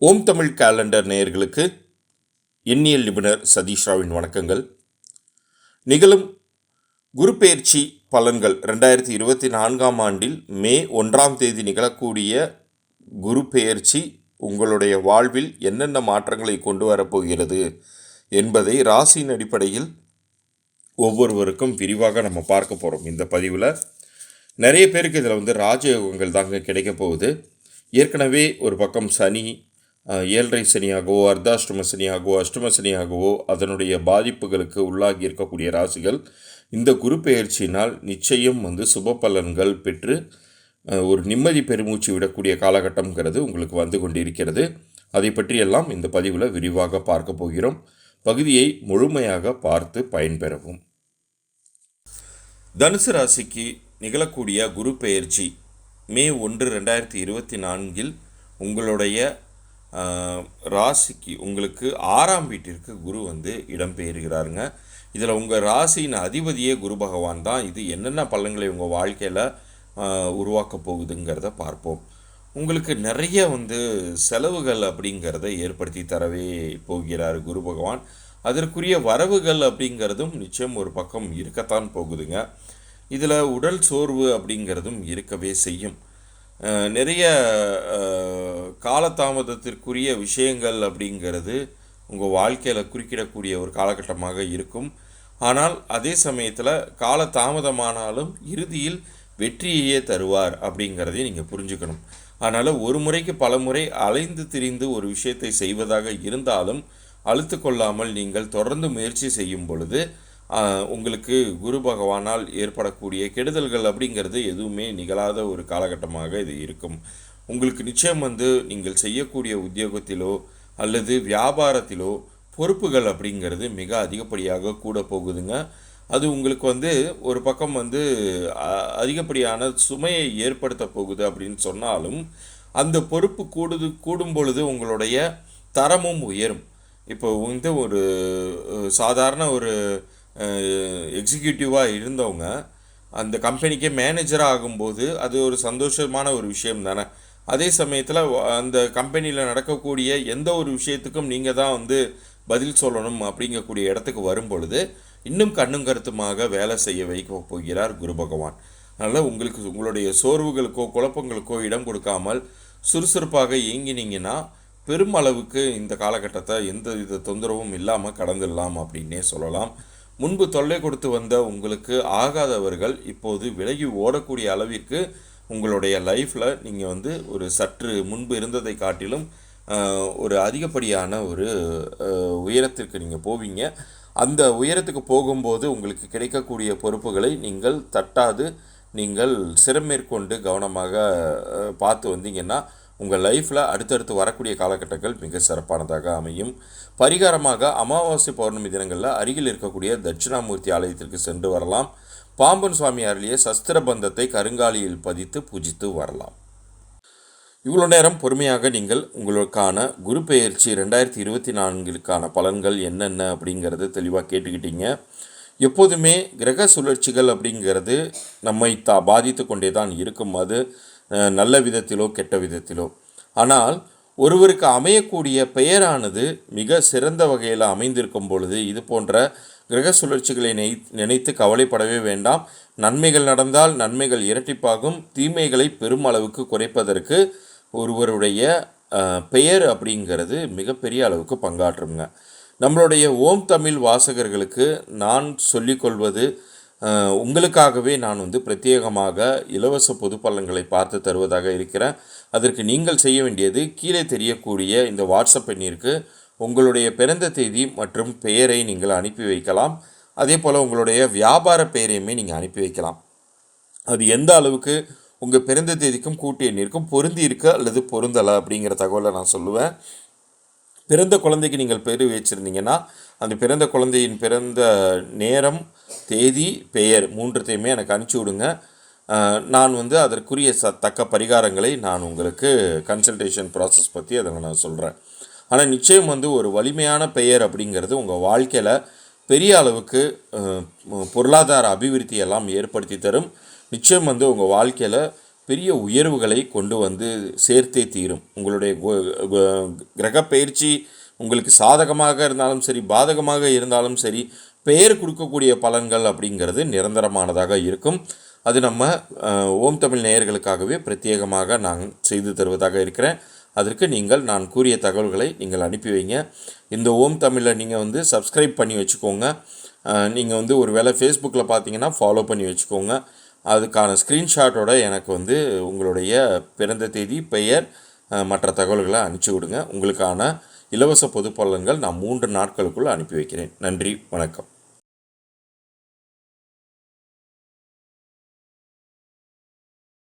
ஓம் Tamil calendar நேயர்களுக்கு எண்ணியல் நிபுணர் சதீஷ் ராவின் வணக்கங்கள். நிகழும் குருப்பெயர்ச்சி பலன்கள் ரெண்டாயிரத்தி இருபத்தி நான்காம் ஆண்டில் மே ஒன்றாம் தேதி நிகழக்கூடிய குரு பெயர்ச்சி உங்களுடைய வாழ்வில் என்னென்ன மாற்றங்களை கொண்டு வரப்போகிறது என்பதை ராசியின் அடிப்படையில் ஒவ்வொருவருக்கும் விரிவாக நம்ம பார்க்க போகிறோம் இந்த பதிவில் நிறைய பேருக்கு இதில் வந்து ராஜயோகங்கள் தாங்க கிடைக்க போகுது. ஏற்கனவே ஒரு பக்கம் சனி ஏழரை சனியாகவோ அர்த்தாஷ்டம சனியாகவோ அஷ்டம சனியாகவோ அதனுடைய பாதிப்புகளுக்கு உள்ளாகி இருக்கக்கூடிய ராசிகள் இந்த குரு பெயர்ச்சியினால் நிச்சயம் வந்து சுப பலன்கள் பெற்று ஒரு நிம்மதி பெருமூச்சு விடக்கூடிய காலகட்டம்ங்கிறது உங்களுக்கு வந்து கொண்டிருக்கிறது. அதை பற்றியெல்லாம் இந்த பதிவில் விரிவாக பார்க்க போகிறோம். பகுதியை முழுமையாக பார்த்து பயன்பெறவும். தனுசு ராசிக்கு நிகழக்கூடிய குரு பெயர்ச்சி மே ஒன்று ரெண்டாயிரத்தி இருபத்தி நான்கில் உங்களுடைய ராசிக்கு உங்களுக்கு ஆறாம் வீட்டிற்கு குரு வந்து இடம்பெயர்கிறாருங்க. இதில் உங்கள் ராசியின் அதிபதியே குரு பகவான் தான். இது என்னென்ன பள்ளங்களை உங்கள் வாழ்க்கையில் உருவாக்க போகுதுங்கிறத பார்ப்போம். உங்களுக்கு நிறைய வந்து செலவுகள் அப்படிங்கிறத ஏற்படுத்தி தரவே போகிறார் குரு பகவான். அதற்குரிய வரவுகள் அப்படிங்கிறதும் நிச்சயம் ஒரு பக்கம் இருக்கத்தான் போகுதுங்க. இதில் உடல் சோர்வு அப்படிங்கிறதும் இருக்கவே செய்யும். நிறைய காலதாமதத்திற்குரிய விஷயங்கள் அப்படிங்கிறது உங்கள் வாழ்க்கையில் குறுக்கிடக்கூடிய ஒரு காலகட்டமாக இருக்கும். ஆனால் அதே சமயத்தில் காலதாமதமானாலும் இறுதியில் வெற்றியையே தருவார் அப்படிங்கிறதையும் நீங்கள் புரிஞ்சுக்கணும். அதனால் ஒரு முறைக்கு பல முறை அலைந்து திரிந்து ஒரு விஷயத்தை செய்வதாக இருந்தாலும் அழுத்து கொள்ளாமல் நீங்கள் தொடர்ந்து முயற்சி செய்யும் பொழுது உங்களுக்கு குரு பகவானால் ஏற்படக்கூடிய கெடுதல்கள் அப்படிங்கிறது எதுவுமே நிகழாத ஒரு காலகட்டமாக இது இருக்கும். உங்களுக்கு நிச்சயம் வந்து நீங்கள் செய்யக்கூடிய உத்தியோகத்திலோ அல்லது வியாபாரத்திலோ பொறுப்புகள் அப்படிங்கிறது மிக அதிகப்படியாக கூட போகுதுங்க. அது உங்களுக்கு வந்து ஒரு பக்கம் வந்து அ- அதிகப்படியான சுமையை ஏற்படுத்த போகுது அப்படின்னு சொன்னாலும் அந்த பொறுப்பு கூடுது கூடும் பொழுது உங்களுடைய தரமும் உயரும். இப்போ வந்து ஒரு சாதாரண ஒரு எக்ஸிக்யூட்டிவாக இருந்தவங்க அந்த கம்பெனிக்கே மேனேஜராக ஆகும்போது அது ஒரு சந்தோஷமான ஒரு விஷயம் தானே. அதே சமயத்தில் அந்த கம்பெனியில் நடக்கக்கூடிய எந்த ஒரு விஷயத்துக்கும் நீங்கள் தான் வந்து பதில் சொல்லணும் அப்படிங்கக்கூடிய இடத்துக்கு வரும் பொழுது இன்னும் கண்ணும் கருத்துமாக வேலை செய்ய வைக்க போகிறார் குரு பகவான். அதனால் உங்களுக்கு உங்களுடைய சோர்வுகளுக்கோ குழப்பங்களுக்கோ இடம் கொடுக்காமல் சுறுசுறுப்பாக இயங்கினீங்கன்னா பெருமளவுக்கு இந்த காலகட்டத்தை எந்த வித தொந்தரவும் இல்லாமல் கடந்துடலாம் அப்படின்னே சொல்லலாம். முன்பு தொல்லை கொடுத்து வந்த உங்களுக்கு ஆகாதவர்கள் இப்போது விலகி ஓடக்கூடிய அளவிற்கு உங்களுடைய லைஃப்பில் நீங்கள் வந்து ஒரு சற்று முன்பு இருந்ததை காட்டிலும் ஒரு அதிகப்படியான ஒரு உயரத்திற்கு நீங்கள் போவீங்க. அந்த உயரத்துக்கு போகும்போது உங்களுக்கு கிடைக்கக்கூடிய பொறுப்புகளை நீங்கள் தட்டாது நீங்கள் சிறமேற்கொண்டு கவனமாக பார்த்து வந்தீங்கன்னா உங்கள் லைஃப்பில் அடுத்தடுத்து வரக்கூடிய காலகட்டங்கள் மிக சிறப்பானதாக அமையும். பரிகாரமாக அமாவாசை பௌர்ணமி தினங்களில் அருகில் இருக்கக்கூடிய தட்சிணாமூர்த்தி ஆலயத்திற்கு சென்று வரலாம். பாம்பன் சுவாமி அருளிய சஸ்திர பந்தத்தை கருங்காலியில் பதித்து பூஜித்து வரலாம். இவ்வளோ நேரம் பொறுமையாக நீங்கள் உங்களுக்கான குரு பெயர்ச்சி ரெண்டாயிரத்தி இருபத்தி நான்கிற்கான பலன்கள் என்னென்ன அப்படிங்கிறத தெளிவாக கேட்டுக்கிட்டீங்க. எப்போதுமே கிரக சுழற்சிகள் அப்படிங்கிறது நம்மை தா பாதித்து கொண்டே தான் இருக்கும். அது நல்ல விதத்திலோ கெட்ட விதத்திலோ. ஆனால் ஒருவருக்கு அமையக்கூடிய பெயரானது மிக சிறந்த வகையில் அமைந்திருக்கும் பொழுது இது போன்ற கிரக சுழற்சிகளை நினை நினைத்து கவலைப்படவே வேண்டாம். நன்மைகள் நடந்தால் நன்மைகள் இரட்டிப்பாகும். தீமைகளை பெரும் அளவுக்கு குறைப்பதற்கு ஒருவருடைய பெயர் அப்படிங்கிறது மிகப்பெரிய அளவுக்கு பங்காற்றுங்க. நம்மளுடைய ஓம் தமிழ் வாசகர்களுக்கு நான் சொல்லிக்கொள்வது உங்களுக்காகவே நான் வந்து பிரத்யேகமாக இலவச பொது பார்த்து தருவதாக இருக்கிறேன். அதற்கு நீங்கள் செய்ய வேண்டியது கீழே தெரியக்கூடிய இந்த வாட்ஸ்அப் எண்ணிற்கு உங்களுடைய பிறந்த தேதி மற்றும் பெயரை நீங்கள் அனுப்பி வைக்கலாம். அதே போல் உங்களுடைய வியாபார பெயரையுமே நீங்கள் அனுப்பி வைக்கலாம். அது எந்த அளவுக்கு உங்கள் பிறந்த தேதிக்கும் கூட்டு எண்ணிற்கும் பொருந்தி இருக்கு அல்லது பொருந்தலை அப்படிங்கிற தகவலை நான் சொல்லுவேன். பிறந்த குழந்தைக்கு நீங்கள் பேர் வச்சுருந்தீங்கன்னா அந்த பிறந்த குழந்தையின் பிறந்த நேரம் தேதி பெயர் மூன்றத்தையுமே எனக்கு அனுப்பிச்சி விடுங்க நான் வந்து அதற்குரிய ச தக்க பரிகாரங்களை நான் உங்களுக்கு கன்சல்டேஷன் ப்ராசஸ் பற்றி அதில் நான் சொல்கிறேன் ஆனால் நிச்சயம் வந்து ஒரு வலிமையான பெயர் அப்படிங்கிறது உங்கள் வாழ்க்கையில் பெரிய அளவுக்கு பொருளாதார அபிவிருத்தி எல்லாம் ஏற்படுத்தி தரும். நிச்சயம் வந்து உங்கள் வாழ்க்கையில் பெரிய உயர்வுகளை கொண்டு வந்து சேர்த்தே தீரும். உங்களுடைய கிரக பயிற்சி உங்களுக்கு சாதகமாக இருந்தாலும் சரி பாதகமாக இருந்தாலும் சரி பெயர் கொடுக்கக்கூடிய பலன்கள் அப்படிங்கிறது நிரந்தரமானதாக இருக்கும். அது நம்ம ஓம் தமிழ் நேயர்களுக்காகவே பிரத்யேகமாக நான் செய்து தருவதாக இருக்கிறேன். அதற்கு நீங்கள் நான் கூறிய தகவல்களை நீங்கள் அனுப்பி வைங்க. இந்த ஓம் தமிழை நீங்கள் வந்து சப்ஸ்கிரைப் பண்ணி வச்சுக்கோங்க. நீங்கள் வந்து ஒரு வேளை ஃபேஸ்புக்கில் பார்த்தீங்கன்னா ஃபாலோ பண்ணி வச்சுக்கோங்க. அதுக்கான ஸ்க்ரீன்ஷாட்டோட எனக்கு வந்து உங்களுடைய பிறந்த தேதி பெயர் மற்ற தகவல்களை அனுப்பிச்சி விடுங்க. உங்களுக்கான இலவச பொது பலன்கள் நான் மூன்று நாட்களுக்குள் அனுப்பி வைக்கிறேன். நன்றி வணக்கம்.